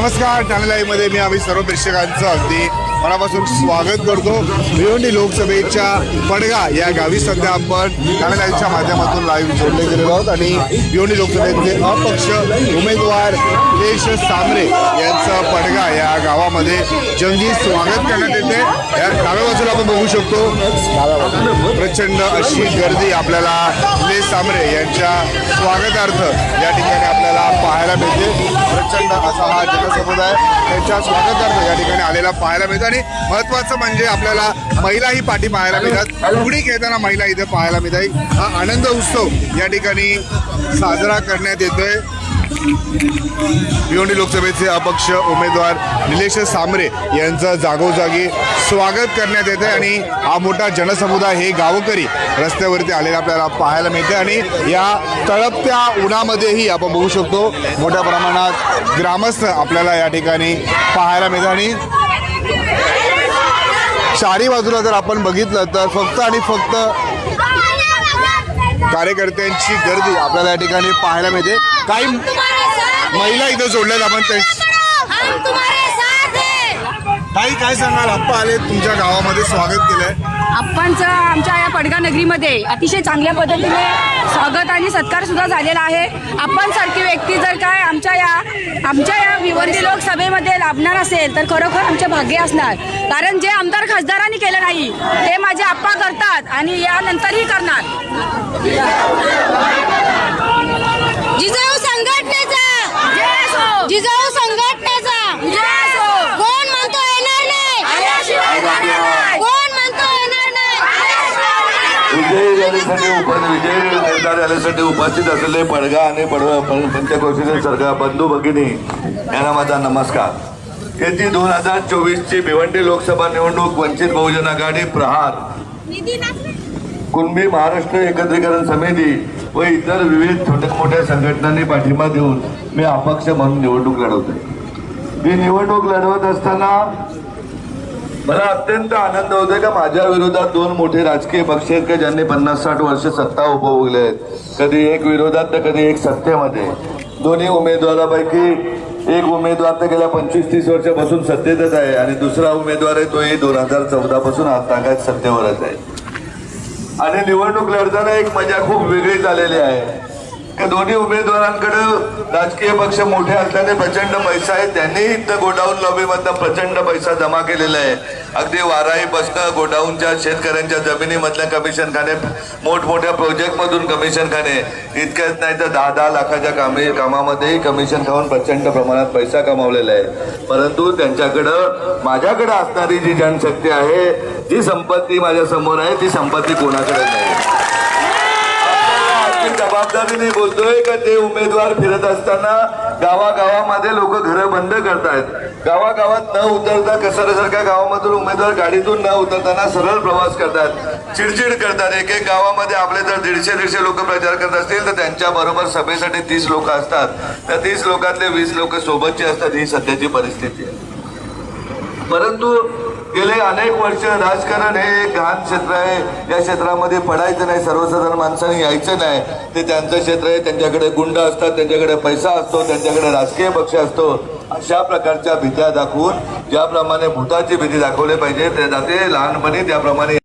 नमस्कार ठाणेलाईमध्ये मध्ये मी आम्ही सर्व प्रेक्षकांचं अगदी मनापासून स्वागत करतो. भिवंडी लोकसभेच्या पडगा या गावी सध्या आपण ठाणेलाईच्या माध्यमातून लाईव्ह जोडले गेलेलो आहोत आणि भिवंडी लोकसभेचे अपक्ष उमेदवार देश सामरे यांचं पडगा या गावामध्ये जंगी स्वागत करण्यात येते. या डाव्या बाजूला आपण बघू शकतो. प्रचंड अशी गर्दी आपल्याला निलेश सामरे यांच्या स्वागतार्थ या ठिकाणी आपल्याला पाहायला मिळते. प्रचंड असा हा जनसमुदाय त्यांच्या स्वागतार्थ या ठिकाणी आलेला पाहायला मिळतो. आणि महत्वाचं म्हणजे आपल्याला महिलाही पाठी पाहायला मिळतात उडी खेळताना महिला इथे पाहायला मिळतात हा आनंद उत्सव या ठिकाणी साजरा करण्यात येतोय. भिवंडी लोकसभेचे अपक्ष उमेदवार निलेश सामरे यांचं जागोजागी स्वागत करण्यात येते आणि हा मोठा जनसमुदाय हे गावकरी रस्त्यावरती आलेला आपल्याला पाहायला मिळते आणि या तळपत्या उन्हामध्येही आपण बघू शकतो. मोठ्या प्रमाणात ग्रामस्थ आपल्याला या ठिकाणी पाहायला मिळतं आणि चारी बाजूला जर आपण बघितलं तर फक्त आणि फक्त कार्यकर्त्यांची गर्दी आपल्याला या ठिकाणी पाहायला मिळते. काही महिला इथं जोडल्यात आपण ते हम तुम्हारे साथ हैं। ताई काय सांगाल? आप्पा आले तुमच्या गावामध्ये स्वागत केलंय. आप्पांचं आमच्या या पडगा नगरीमध्ये अतिशय चांगल्या पद्धतीने स्वागत आणि सत्कार सुद्धा झालेला आहे. आप्पांसारखी व्यक्ती जर काय आमच्या या आमच्या या भिवंडी लोकसभेमध्ये लाभणार असेल तर खरोखर आमचे भाग्य असणार. कारण जे आमदार खासदारांनी केलं नाही ते माझे आप्पा करतात आणि यानंतरही करणार. जिजाऊ संघटनेचा! असो. जिजाऊ विजयी उप विजयी निर्णय झाल्यासाठी उपस्थित असलेले पडगा आणि पडवा पंचक्रोशीतील सरकार बंधू भगिनी यांना माझा नमस्कार. येथे दोन हजार चोवीसची भिवंडी लोकसभा निवडणूक वंचित बहुजन आघाडी प्रहार कुणबी महाराष्ट्र एकत्रीकरण समिती व इतर विविध छोट्या मोठ्या संघटनांनी पाठिंबा देऊन मी अपक्ष म्हणून निवडणूक लढवते मी निवडणूक लढवत असताना मला अत्यंत आनंद होतोय का माझ्या विरोधात दोन मोठे राजकीय पक्ष आहेत का ज्यांनी पन्नास साठ वर्ष सत्ता उपभोगले आहेत? कधी एक विरोधात तर कधी एक सत्तेमध्ये. दोन्ही उमेदवारापैकी एक उमेदवार तर गेल्या पंचवीस तीस वर्षापासून सत्तेतच आहे आणि दुसरा उमेदवार आहे तोही दोन हजार चौदा पासून आता काय सत्तेवरच आहे. आणि निवडणूक लढताना एक मजा खूप वेगळी झालेली आहे. दोन्ही उमेदवारांकडे राजकीय पक्ष मोठे असल्याने प्रचंड पैसा आहे. त्यांनीही इथं गोडाऊन लॉबीमधनं प्रचंड पैसा जमा केलेला आहे. अगदी वाराही बसणं गोडाऊनच्या शेतकऱ्यांच्या जमिनीमधल्या कमिशन खाणे मोठमोठ्या प्रोजेक्टमधून कमिशन खाणे इतकंच नाही तर दहा दहा लाखाच्या कामे कामामध्येही कमिशन खाऊन प्रचंड प्रमाणात पैसा कमावलेला आहे. परंतु त्यांच्याकडं माझ्याकडं असणारी जी जनशक्ती आहे जी संपत्ती माझ्यासमोर आहे ती संपत्ती कोणाकडे नाही. जबाबदारीने बोलतोय का ते उमेदवार फिरत असताना गावागावामध्ये लोक घरं बंद करतायत. गावागावात न उतरता कसरसारख्या गावामधून उमेदवार गाडीतून न उतरताना सरळ प्रवास करतात चिडचिड करतात. एक एक गावामध्ये आपले जर दीडशे दीडशे लोक प्रचार करत असतील तर त्यांच्या बरोबर सभेसाठी तीस लोक असतात. त्या तीस लोकातले वीस लोक सोबतचे असतात ही सध्याची परिस्थिती आहे. परंतु गेले अनेक वर्ष राजकारण हे एक घाण क्षेत्र आहे. या क्षेत्रामध्ये पडायचं नाही सर्वसाधारण माणसाने यायचं नाही. ते त्यांचं क्षेत्र आहे त्यांच्याकडे गुंड असतात त्यांच्याकडे पैसा असतो त्यांच्याकडे राजकीय पक्ष असतो. अशा प्रकारच्या भीत्या दाखवून ज्याप्रमाणे भूताची भीती दाखवली पाहिजे ते जाते लहानपणी त्याप्रमाणे